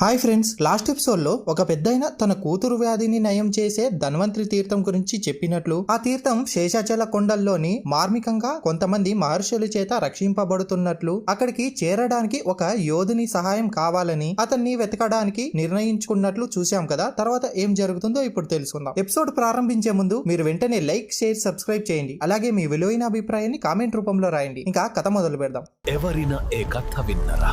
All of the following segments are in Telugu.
హాయ్ ఫ్రెండ్స్ లాస్ట్ ఎపిసోడ్లో ఒక పెద్దయిన తన కూతురు వ్యాధిని నయం చేసే ధన్వంతరి తీర్థం గురించి చెప్పినట్లు ఆ తీర్థం శేషాచల కొండల్లోని మార్మికంగా కొంతమంది మహర్షుల చేత రక్షింపబడుతున్నట్లు అక్కడికి చేరడానికి ఒక యోధుని సహాయం కావాలని అతన్ని వెతకడానికి నిర్ణయించుకున్నట్లు చూశాం కదా తర్వాత ఏం జరుగుతుందో ఇప్పుడు తెలుసుకుందాం. ఎపిసోడ్ ప్రారంభించే ముందు మీరు వెంటనే లైక్ షేర్ సబ్స్క్రైబ్ చేయండి. అలాగే మీ విలువైన అభిప్రాయాన్ని కామెంట్ రూపంలో రాయండి. ఇంకా కథ మొదలు పెడదాం. ఎవరినా ఏ కథ విన్నరా?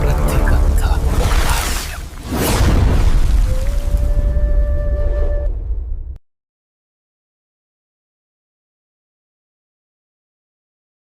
ప్రతి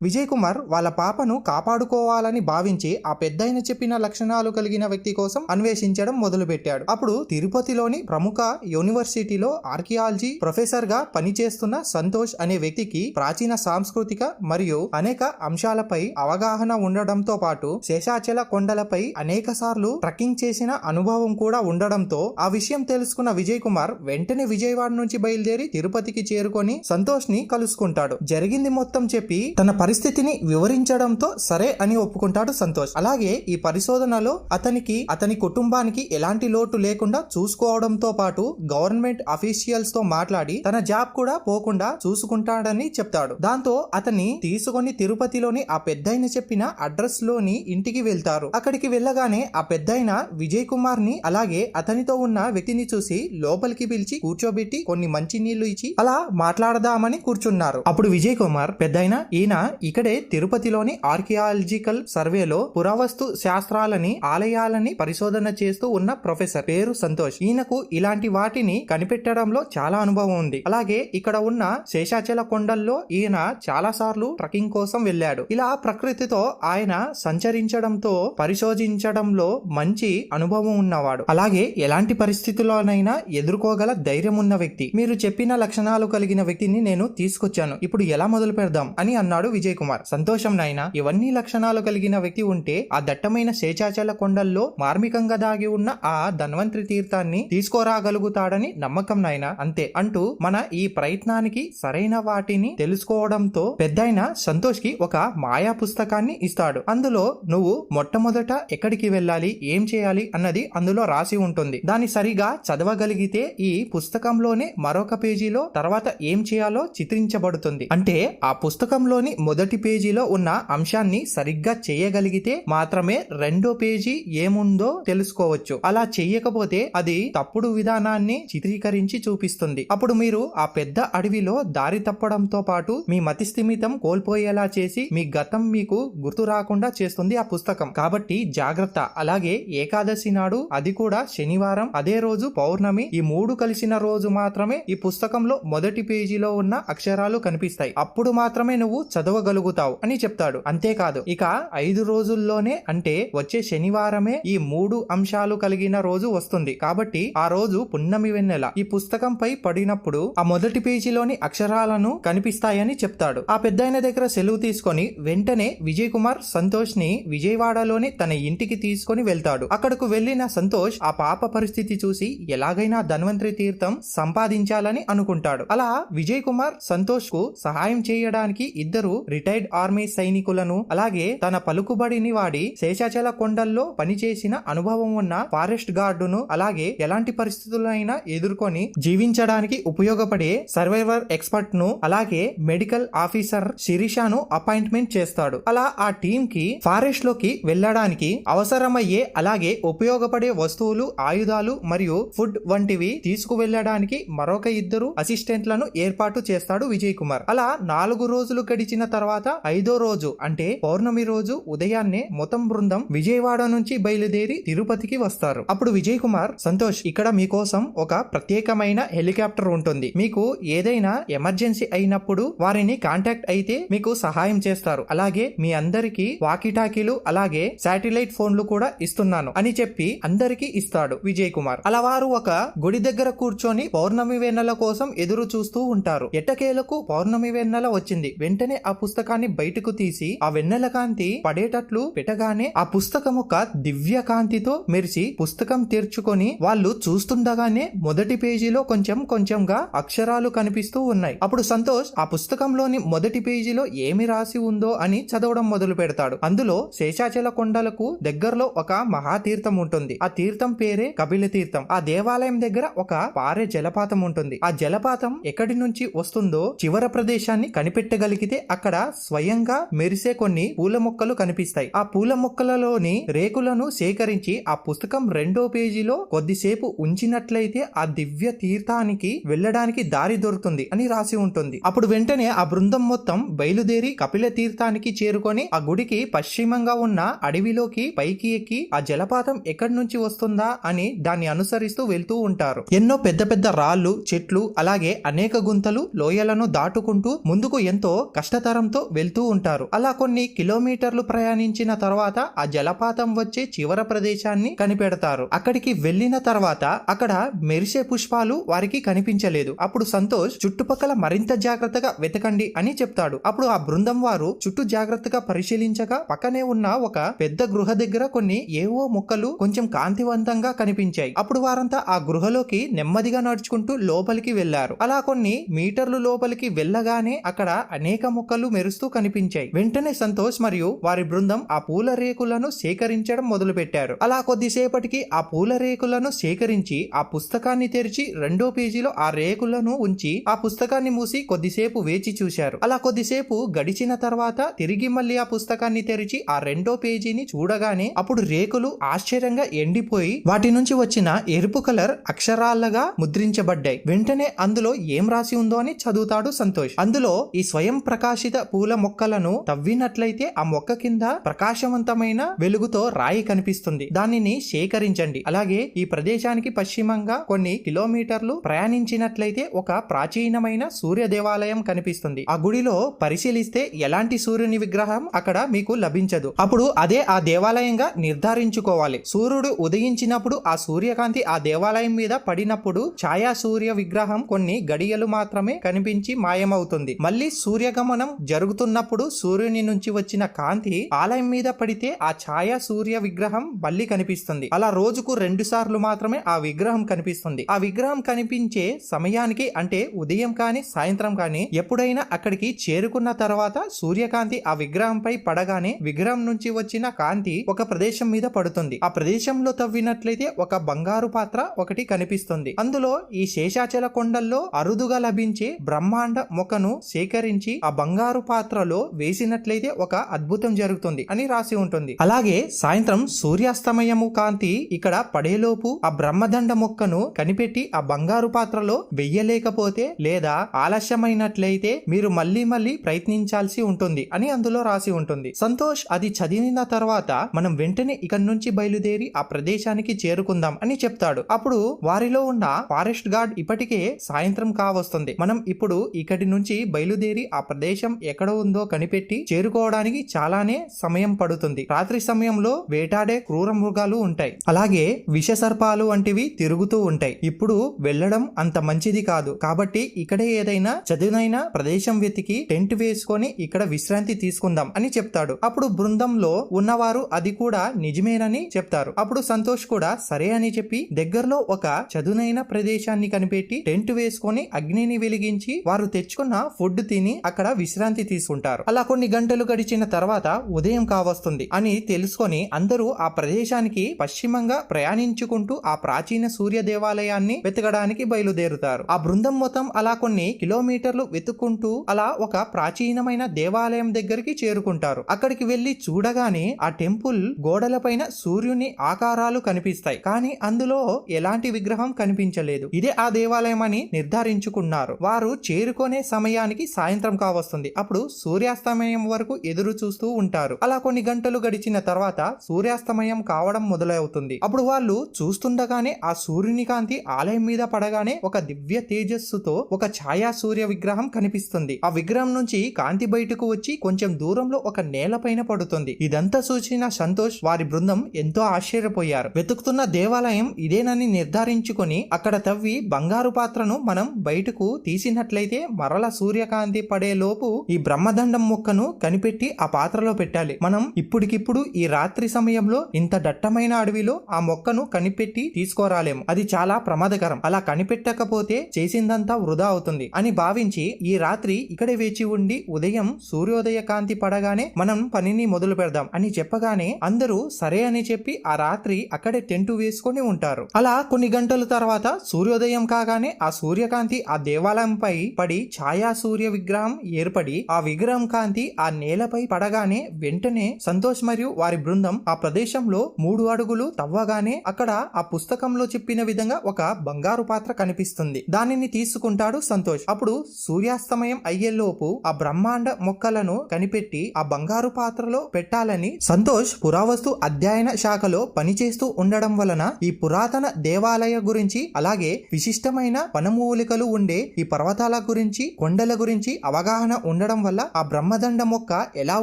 విజయ్ కుమార్ వాళ్ళ పాపను కాపాడుకోవాలని భావించి ఆ పెద్దయిన చెప్పిన లక్షణాలు కలిగిన వ్యక్తి కోసం అన్వేషించడం మొదలుపెట్టాడు. అప్పుడు తిరుపతిలోని ప్రముఖ యూనివర్సిటీలో ఆర్కియాలజీ ప్రొఫెసర్గా పనిచేస్తున్న సంతోష్ అనే వ్యక్తికి ప్రాచీన సాంస్కృతిక మరియు అనేక అంశాలపై అవగాహన ఉండడంతో పాటు శేషాచల కొండలపై అనేక సార్లు ట్రక్కింగ్ చేసిన అనుభవం కూడా ఉండడంతో ఆ విషయం తెలుసుకున్న విజయ్ కుమార్ వెంటనే విజయవాడ నుంచి బయలుదేరి తిరుపతికి చేరుకొని సంతోష్ని కలుసుకుంటాడు. జరిగింది మొత్తం చెప్పి తన పరిస్థితిని వివరించడంతో సరే అని ఒప్పుకుంటాడు సంతోష్. అలాగే ఈ పరిశోధనలో అతనికి అతని కుటుంబానికి ఎలాంటి లోటు లేకుండా చూసుకోవడంతో పాటు గవర్నమెంట్ అఫీషియల్స్తో మాట్లాడి తన జాబ్ కూడా పోకుండా చూసుకుంటాడని చెప్తాడు. దాంతో అతన్ని తీసుకొని తిరుపతిలోని ఆ పెద్దయిన చెప్పిన అడ్రస్లోని ఇంటికి వెళ్తారు. అక్కడికి వెళ్ళగానే ఆ పెద్దయిన విజయ్ కుమార్ని అలాగే అతనితో ఉన్న వ్యక్తిని చూసి లోపలికి పిలిచి కూర్చోబెట్టి కొన్ని మంచి నీళ్ళు ఇచ్చి అలా మాట్లాడదామని కూర్చున్నారు. అప్పుడు విజయ్ కుమార్ పెద్దయిన ఈయన ఇక్కడే తిరుపతిలోని ఆర్కియాలజికల్ సర్వేలో పురావస్తు శాస్త్రాలని ఆలయాలని పరిశోధన చేస్తూ ఉన్న ప్రొఫెసర్ పేరు సంతోష్. ఈయనకు ఇలాంటి వాటిని కనిపెట్టడంలో చాలా అనుభవం ఉంది. అలాగే ఇక్కడ ఉన్న శేషాచల కొండల్లో ఈయన చాలా సార్లు ట్రకింగ్ కోసం వెళ్ళాడు. ఇలా ప్రకృతితో ఆయన సంచరించడంతో పరిశోధించడంలో మంచి అనుభవం ఉన్నవాడు. అలాగే ఎలాంటి పరిస్థితుల్లోనైనా ఎదుర్కోగల ధైర్యం ఉన్న వ్యక్తి. మీరు చెప్పిన లక్షణాలు కలిగిన వ్యక్తిని నేను తీసుకొచ్చాను. ఇప్పుడు ఎలా మొదలు పెడదాం అని అన్నాడు విజయ్. కుమార్ సంతోషం నాయన ఇవన్నీ లక్షణాలు కలిగిన వ్యక్తి ఉంటే ఆ దట్టమైన శేషాచల కొండల్లో మార్మికంగా దాగి ఉన్న ఆ ధన్వంతరి తీర్థాన్ని తీసుకురాగలుగుతాడని నమ్మకం నాయన. అంతే అంటూ మన ఈ ప్రయత్నానికి సరైన వాటిని తెలుసుకోవడంతో పెద్దయిన సంతోష్కి ఒక మాయా పుస్తకాన్ని ఇస్తాడు. అందులో నువ్వు మొట్టమొదట ఎక్కడికి వెళ్ళాలి ఏం చేయాలి అన్నది అందులో రాసి ఉంటుంది. దాన్ని సరిగా చదవగలిగితే ఈ పుస్తకంలోనే మరొక పేజీలో తర్వాత ఏం చేయాలో చిత్రించబడుతుంది. అంటే ఆ పుస్తకంలోని మొదటి మొదటి పేజీలో ఉన్న అంశాన్ని సరిగ్గా చేయగలిగితే మాత్రమే రెండో పేజీ ఏముందో తెలుసుకోవచ్చు. అలా చేయకపోతే అది తప్పుడు విధానాన్ని చిత్రీకరించి చూపిస్తుంది. అప్పుడు మీరు ఆ పెద్ద అడవిలో దారి తప్పడంతో పాటు మీ మతిస్థిమితం కోల్పోయేలా చేసి మీ గతం మీకు గుర్తు రాకుండా చేస్తుంది ఆ పుస్తకం. కాబట్టి జాగ్రత్త. అలాగే ఏకాదశి నాడు అది కూడా శనివారం అదే రోజు పౌర్ణమి. ఈ మూడు కలిసిన రోజు మాత్రమే ఈ పుస్తకంలో మొదటి పేజీలో ఉన్న అక్షరాలు కనిపిస్తాయి. అప్పుడు మాత్రమే నువ్వు చదవగలుగుతావు అని చెప్తాడు. అంతేకాదు ఇక ఐదు రోజుల్లోనే అంటే వచ్చే శనివారమే ఈ మూడు అంశాలు కలిగిన రోజు వస్తుంది. కాబట్టి ఆ రోజు పున్నమి వెన్నెల ఈ పుస్తకంపై పడినప్పుడు ఆ మొదటి పేజీలోని అక్షరాలను కనిపిస్తాయని చెప్తాడు. ఆ పెద్దాయన దగ్గర సెలవు తీసుకొని వెంటనే విజయ్ కుమార్ సంతోష్ని విజయవాడలోని తన ఇంటికి తీసుకొని వెళ్తాడు. అక్కడకు వెళ్ళిన సంతోష్ ఆ పాప పరిస్థితి చూసి ఎలాగైనా ధన్వంతరి తీర్థం సంపాదించాలని అనుకుంటాడు. అలా విజయ్ కుమార్ సంతోష్కు సహాయం చేయడానికి ఇద్దరు రిటైర్డ్ ఆర్మీ సైనికులను అలాగే తన పలుకుబడిని వాడి శేషాచల కొండల్లో పనిచేసిన అనుభవం ఉన్న ఫారెస్ట్ గార్డును అలాగే ఎలాంటి పరిస్థితులైనా ఎదుర్కొని జీవించడానికి ఉపయోగపడే సర్వైవర్ ఎక్స్పర్ట్ను అలాగే మెడికల్ ఆఫీసర్ శిరీషాను అపాయింట్మెంట్ చేస్తాడు. అలా ఆ టీం కి ఫారెస్ట్లోకి వెళ్ళడానికి అవసరమయ్యే అలాగే ఉపయోగపడే వస్తువులు ఆయుధాలు మరియు ఫుడ్ వంటివి తీసుకువెళ్ళడానికి మరొక ఇద్దరు అసిస్టెంట్లను ఏర్పాటు చేస్తాడు విజయ్ కుమార్. అలా నాలుగు రోజులు గడిచిన తర్వాత ఐదో రోజు అంటే పౌర్ణమి రోజు ఉదయాన్నే మొత్తం బృందం విజయవాడ నుంచి బయలుదేరి తిరుపతికి వస్తారు. అప్పుడు విజయ్ కుమార్ సంతోష్ ఇక్కడ మీకోసం ఒక ప్రత్యేకమైన హెలికాప్టర్ ఉంటుంది. మీకు ఏదైనా ఎమర్జెన్సీ అయినప్పుడు వారిని కాంటాక్ట్ అయితే మీకు సహాయం చేస్తారు. అలాగే మీ అందరికీ వాకిటాకీలు అలాగే శాటిలైట్ ఫోన్లు కూడా ఇస్తున్నాను అని చెప్పి అందరికీ ఇస్తాడు విజయ్ కుమార్. అలా వారు ఒక గుడి దగ్గర కూర్చొని పౌర్ణమి వెన్నెల కోసం ఎదురు చూస్తూ ఉంటారు. ఎట్టకేలకు పౌర్ణమి వెన్నెల వచ్చింది. వెంటనే ఆ పుస్తకం పుస్తకాన్ని బయటకు తీసి ఆ వెన్నెల కాంతి పడేటట్లు పెట్టగానే ఆ పుస్తకం ఒక దివ్య కాంతితో మెరిచి పుస్తకం తెరుచుకొని వాళ్ళు చూస్తుండగానే మొదటి పేజీలో కొంచెం కొంచెంగా అక్షరాలు కనిపిస్తూ ఉన్నాయి. అప్పుడు సంతోష్ ఆ పుస్తకంలోని మొదటి పేజీలో ఏమి రాసి ఉందో అని చదవడం మొదలు పెడతాడు. అందులో శేషాచల కొండలకు దగ్గరలో ఒక మహాతీర్థం ఉంటుంది. ఆ తీర్థం పేరే కపిల తీర్థం. ఆ దేవాలయం దగ్గర ఒక పారే జలపాతం ఉంటుంది. ఆ జలపాతం ఎక్కడి నుంచి వస్తుందో చివర ప్రదేశాన్ని కనిపెట్టగలిగితే అక్కడ స్వయంగా మెరిసే కొన్ని పూల మొక్కలు కనిపిస్తాయి. ఆ పూల మొక్కలలోని రేకులను సేకరించి ఆ పుస్తకం రెండో పేజీలో కొద్దిసేపు ఉంచినట్లయితే ఆ దివ్య తీర్థానికి వెళ్ళడానికి దారి దొరుకుతుంది అని రాసి ఉంటుంది. అప్పుడు వెంటనే ఆ బృందం మొత్తం బయలుదేరి కపిల తీర్థానికి చేరుకొని ఆ గుడికి పశ్చిమంగా ఉన్న అడవిలోకి పైకి ఎక్కి ఆ జలపాతం ఎక్కడి నుంచి వస్తుందా అని దాన్ని అనుసరిస్తూ వెళ్తూ ఉంటారు. ఎన్నో పెద్ద పెద్ద రాళ్ళు చెట్లు అలాగే అనేక గుంతలు లోయలను దాటుకుంటూ ముందుకు ఎంతో కష్టతరం కష్టతరంతో వెళ్తూ ఉంటారు. అలా కొన్ని కిలోమీటర్లు ప్రయాణించిన తర్వాత ఆ జలపాతం వచ్చే చివర ప్రదేశాన్ని కనిపెడతారు. అక్కడికి వెళ్ళిన తర్వాత అక్కడ మెరిసే పుష్పాలు వారికి కనిపించలేదు. అప్పుడు సంతోష్ చుట్టుపక్కల మరింత జాగ్రత్తగా వెతకండి అని చెప్తాడు. అప్పుడు ఆ బృందం వారు చుట్టూ జాగ్రత్తగా పరిశీలించగా పక్కనే ఉన్న ఒక పెద్ద గృహ దగ్గర కొన్ని ఏవో మొక్కలు కొంచెం కాంతివంతంగా కనిపించాయి. అప్పుడు వారంతా ఆ గృహలోకి నెమ్మదిగా నడుచుకుంటూ లోపలికి వెళ్ళారు. అలా కొన్ని మీటర్లు లోపలికి వెళ్ళగానే అక్కడ అనేక మొక్కలు మెరుస్తూ కనిపించాయి. వెంటనే సంతోష్ మరియు వారి బృందం ఆ పూల రేకులను సేకరించడం మొదలుపెట్టారు. అలా కొద్దిసేపటికి ఆ పూల రేకులను సేకరించి ఆ పుస్తకాన్ని తెరిచి రెండో పేజీలో ఆ రేకులను ఉంచి ఆ పుస్తకాన్ని మూసి కొద్దిసేపు వేచి చూశారు. అలా కొద్దిసేపు గడిచిన తర్వాత తిరిగి మళ్ళీ ఆ పుస్తకాన్ని తెరిచి ఆ రెండో పేజీని చూడగానే అప్పుడు రేకులు ఆశ్చర్యంగా ఎండిపోయి వాటి నుంచి వచ్చిన ఎరుపు కలర్ అక్షరాలుగా ముద్రించబడ్డాయి. వెంటనే అందులో ఏం రాసి ఉందో అని చదువుతాడు సంతోష్. అందులో ఈ స్వయం ప్రకాశిత పూల మొక్కలను తవ్వినట్లయితే ఆ మొక్క కింద ప్రకాశవంతమైన వెలుగుతో రాయి కనిపిస్తుంది. దానిని సేకరించండి. అలాగే ఈ ప్రదేశానికి పశ్చిమంగా కొన్ని కిలోమీటర్లు ప్రయాణించినట్లయితే ఒక ప్రాచీనమైన సూర్య దేవాలయం కనిపిస్తుంది. ఆ గుడిలో పరిశీలిస్తే ఎలాంటి సూర్యుని విగ్రహం అక్కడ మీకు లభించదు. అప్పుడు అదే ఆ దేవాలయంగా నిర్ధారించుకోవాలి. సూర్యుడు ఉదయించినప్పుడు ఆ సూర్యకాంతి ఆ దేవాలయం మీద పడినప్పుడు ఛాయా సూర్య విగ్రహం కొన్ని గడియలు మాత్రమే కనిపించి మాయమవుతుంది. మళ్ళీ సూర్యగమనం జరుగుతున్నప్పుడు సూర్యుని నుంచి వచ్చిన కాంతి ఆలయం మీద పడితే ఆ ఛాయా సూర్య విగ్రహం మళ్ళీ కనిపిస్తుంది. అలా రోజుకు రెండు సార్లు మాత్రమే ఆ విగ్రహం కనిపిస్తుంది. ఆ విగ్రహం కనిపించే సమయానికి అంటే ఉదయం కానీ సాయంత్రం కానీ ఎప్పుడైనా అక్కడికి చేరుకున్న తర్వాత సూర్యకాంతి ఆ విగ్రహంపై పడగానే విగ్రహం నుంచి వచ్చిన కాంతి ఒక ప్రదేశం మీద పడుతుంది. ఆ ప్రదేశంలో తవ్వినట్లయితే ఒక బంగారు పాత్ర ఒకటి కనిపిస్తుంది. అందులో ఈ శేషాచల కొండల్లో అరుదుగా లభించే బ్రహ్మాండ మొక్కను సేకరించి ఆ బంగారు పాత్రలో వేసినట్లయితే ఒక అద్భుతం జరుగుతుంది అని రాసి ఉంటుంది. అలాగే సాయంత్రం సూర్యాస్తమయము కాంతి ఇక్కడ పడేలోపు ఆ బ్రహ్మదండ మొక్కను కనిపెట్టి ఆ బంగారు పాత్రలో వెయ్యలేకపోతే లేదా ఆలస్యమైనట్లయితే మీరు మళ్ళీ మళ్ళీ ప్రయత్నించాల్సి ఉంటుంది అని అందులో రాసి ఉంటుంది. సంతోష్ అది చదివిన తర్వాత మనం వెంటనే ఇక్కడి నుంచి బయలుదేరి ఆ ప్రదేశానికి చేరుకుందాం అని చెప్తాడు. అప్పుడు వారిలో ఉన్న ఫారెస్ట్ గార్డ్ ఇప్పటికే సాయంత్రం కావస్తుంది. మనం ఇప్పుడు ఇక్కడి నుంచి బయలుదేరి ఆ ప్రదేశం ఎక్కడ ఎక్కడ ఉందో కనిపెట్టి చేరుకోవడానికి చాలానే సమయం పడుతుంది. రాత్రి సమయంలో వేటాడే క్రూర మృగాలు ఉంటాయి. అలాగే విష సర్పాలు వంటివి తిరుగుతూ ఉంటాయి. ఇప్పుడు వెళ్ళడం అంత మంచిది కాదు. కాబట్టి ఇక్కడే ఏదైనా చదునైన ప్రదేశం వెతికి టెంట్ వేసుకొని ఇక్కడ విశ్రాంతి తీసుకుందాం అని చెప్తాడు. అప్పుడు బృందంలో ఉన్నవారు అది కూడా నిజమేనని చెప్తారు. అప్పుడు సంతోష్ కూడా సరే అని చెప్పి దగ్గరలో ఒక చదునైన ప్రదేశాన్ని కనిపెట్టి టెంట్ వేసుకొని అగ్నిని వెలిగించి వారు తెచ్చుకున్న ఫుడ్ తిని అక్కడ విశ్రాంతి తీసుకుంటారు. అలా కొన్ని గంటలు గడిచిన తర్వాత ఉదయం కావస్తుంది అని తెలుసుకొని అందరూ ఆ ప్రదేశానికి పశ్చిమంగా ప్రయాణించుకుంటూ ఆ ప్రాచీన సూర్య దేవాలయాన్ని వెతకడానికి బయలుదేరుతారు. ఆ బృందం మొత్తం అలా కొన్ని కిలోమీటర్లు వెతుక్కుంటూ అలా ఒక ప్రాచీనమైన దేవాలయం దగ్గరికి చేరుకుంటారు. అక్కడికి వెళ్ళి చూడగానే ఆ టెంపుల్ గోడలపైన సూర్యుని ఆకారాలు కనిపిస్తాయి. కానీ అందులో ఎలాంటి విగ్రహం కనిపించలేదు. ఇదే ఆ దేవాలయం అని నిర్ధారించుకున్నారు. వారు చేరుకునే సమయానికి సాయంత్రం కావస్తుంది. అప్పుడు సూర్యాస్తమయం వరకు ఎదురు చూస్తూ ఉంటారు. అలా కొన్ని గంటలు గడిచిన తర్వాత సూర్యాస్తమయం కావడం మొదలవుతుంది. అప్పుడు వాళ్ళు చూస్తుండగానే ఆ సూర్యుని కాంతి ఆలయం మీద పడగానే ఒక దివ్య తేజస్సుతో ఒక ఛాయా సూర్య విగ్రహం కనిపిస్తుంది. ఆ విగ్రహం నుంచి కాంతి బయటకు వచ్చి కొంచెం దూరంలో ఒక నేలపైన పడుతుంది. ఇదంతా చూసిన సంతోష్ వారి బృందం ఎంతో ఆశ్చర్యపోయారు. వెతుకుతున్న దేవాలయం ఇదేనని నిర్ధారించుకొని అక్కడ తవ్వి బంగారు పాత్రను మనం బయటకు తీసినట్లయితే మరల సూర్యకాంతి పడే లోపు ఈ బ్రహ్మదండం మొక్కను కనిపెట్టి ఆ పాత్రలో పెట్టాలి. మనం ఇప్పటికిప్పుడు ఈ రాత్రి సమయంలో ఇంత దట్టమైన అడవిలో ఆ మొక్కను కనిపెట్టి తీసుకోరాలేం. అది చాలా ప్రమాదకరం. అలా కనిపెట్టకపోతే చేసిందంతా వృధా అవుతుంది అని భావించి ఈ రాత్రి ఇక్కడే వేచి ఉండి ఉదయం సూర్యోదయ కాంతి పడగానే మనం పనిని మొదలు పెడదాం అని చెప్పగానే అందరూ సరే అని చెప్పి ఆ రాత్రి అక్కడే టెంటు వేసుకొని ఉంటారు. అలా కొన్ని గంటల తర్వాత సూర్యోదయం కాగానే ఆ సూర్యకాంతి ఆ దేవాలయంపై పడి ఛాయా సూర్య విగ్రహం ఏర్పడి ఆ విగ్రహం కాంతి ఆ నేలపై పడగానే వెంటనే సంతోష్ మరియు వారి బృందం ఆ ప్రదేశంలో మూడు అడుగులు తవ్వగానే అక్కడ ఆ పుస్తకంలో చెప్పిన విధంగా ఒక బంగారు పాత్ర కనిపిస్తుంది. దానిని తీసుకుంటాడు సంతోష్. అప్పుడు సూర్యాస్తమయం అయ్యేలోపు ఆ బ్రహ్మాండ మొక్కలను కనిపెట్టి ఆ బంగారు పాత్రలో పెట్టాలని సంతోష్ పురావస్తు అధ్యయన శాఖలో పనిచేస్తూ ఉండడం వలన ఈ పురాతన దేవాలయ గురించి అలాగే విశిష్టమైన వనమూలికలు ఉండే ఈ పర్వతాల గురించి కొండల గురించి అవగాహన ఉండడం ఉండడం వల్ల ఆ బ్రహ్మదండ మొక్క ఎలా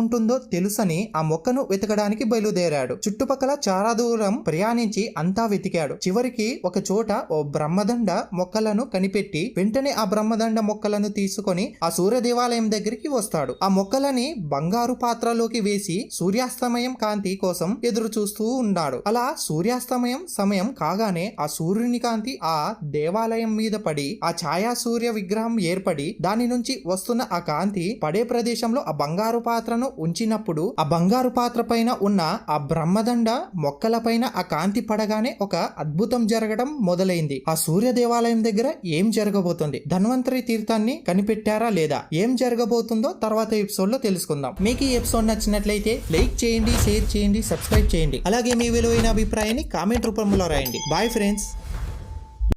ఉంటుందో తెలుసని ఆ మొక్కను వెతకడానికి బయలుదేరాడు. చుట్టుపక్కల చాలా దూరం ప్రయాణించి అంతా వెతికాడు. చివరికి ఒక చోట ఓ బ్రహ్మదండ మొక్కలను కనిపెట్టి వెంటనే ఆ బ్రహ్మదండ మొక్కలను తీసుకొని ఆ సూర్య దేవాలయం దగ్గరికి వస్తాడు. ఆ మొక్కలని బంగారు పాత్రలోకి వేసి సూర్యాస్తమయం కాంతి కోసం ఎదురు చూస్తూ ఉన్నాడు అలా సూర్యాస్తమయం సమయం కాగానే ఆ సూర్యుని కాంతి ఆ దేవాలయం మీద పడి ఆ ఛాయా సూర్య విగ్రహం ఏర్పడి దాని నుంచి వస్తున్న ఆ కాంతి పడే ప్రదేశంలో ఆ బంగారు పాత్రను ఉంచినప్పుడు ఆ బంగారు పాత్ర పైన ఉన్న ఆ బ్రహ్మదండ మొక్కల పైన ఆ కాంతి పడగానే ఒక అద్భుతం జరగడం మొదలైంది. ఆ సూర్య దేవాలయం దగ్గర ఏం జరగబోతుంది? ధన్వంతరి తీర్థాన్ని కనిపెట్టారా లేదా? ఏం జరగబోతుందో తర్వాత ఎపిసోడ్లో తెలుసుకుందాం. మీకు ఈ ఎపిసోడ్ నచ్చినట్లయితే లైక్ చేయండి షేర్ చేయండి సబ్స్క్రైబ్ చేయండి. అలాగే మీ విలువైన అభిప్రాయాన్ని కామెంట్ రూపంలో రాయండి. Bye friends!